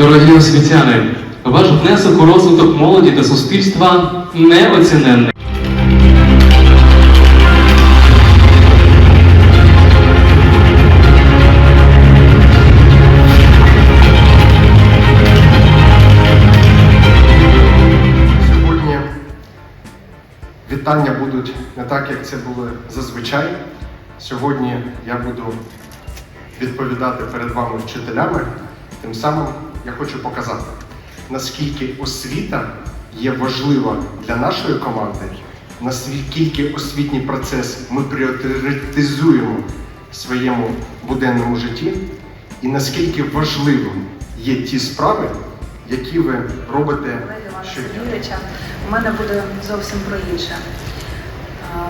Дорогі освітяни, ваш внесок у розвиток молоді та суспільства неоціненний. Сьогодні вітання будуть не так, як це було зазвичай. Сьогодні я буду відповідати перед вами вчителями. Тим самим я хочу показати, наскільки освіта є важлива для нашої команди, наскільки освітній процес ми пріоритизуємо в своєму буденному житті, і наскільки важливим є ті справи, які ви робите щодня. У мене буде зовсім про інше.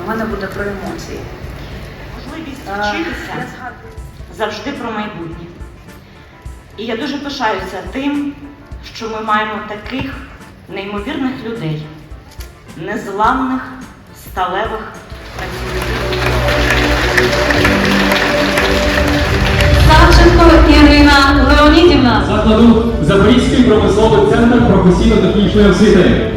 У мене буде про емоції. можливість вчитися завжди про майбутнє. І я дуже пишаюся тим, що ми маємо таких неймовірних людей, незламних, сталевих працівників. Савченко Ірина Леонідівна. закладу Запорізький промисловий центр професійно-технічної освіти.